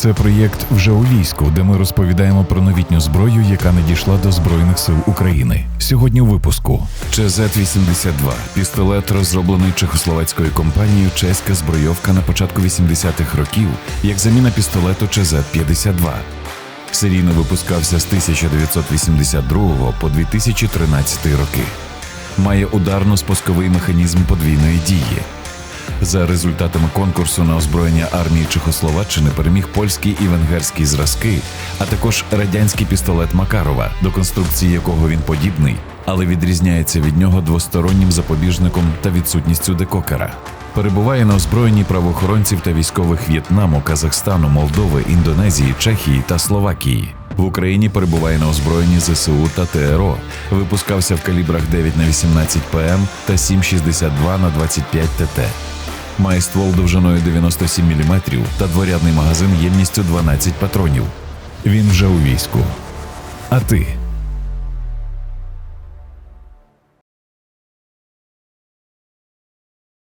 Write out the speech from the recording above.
Це проєкт вже у війську, де ми розповідаємо про новітню зброю, яка надійшла до Збройних сил України. Сьогодні у випуску ЧЗ-82 – пістолет, розроблений чехословацькою компанією Чеська збройовка на початку 80-х років, як заміна пістолету ЧЗ-52. Серійно випускався з 1982 по 2013 роки. Має ударно-спусковий механізм подвійної дії. За результатами конкурсу на озброєння армії Чехословаччини переміг польський і венгерський зразки, а також радянський пістолет Макарова, до конструкції якого він подібний, але відрізняється від нього двостороннім запобіжником та відсутністю декокера. Перебуває на озброєнні правоохоронців та військових В'єтнаму, Казахстану, Молдови, Індонезії, Чехії та Словакії. В Україні перебуває на озброєнні ЗСУ та ТРО. Випускався в калібрах 9 на 18 ПМ та 7,62 на 25 ТТ. Має ствол довжиною 97 мм та дворядний магазин ємністю 12 патронів. Він вже у війську. А ти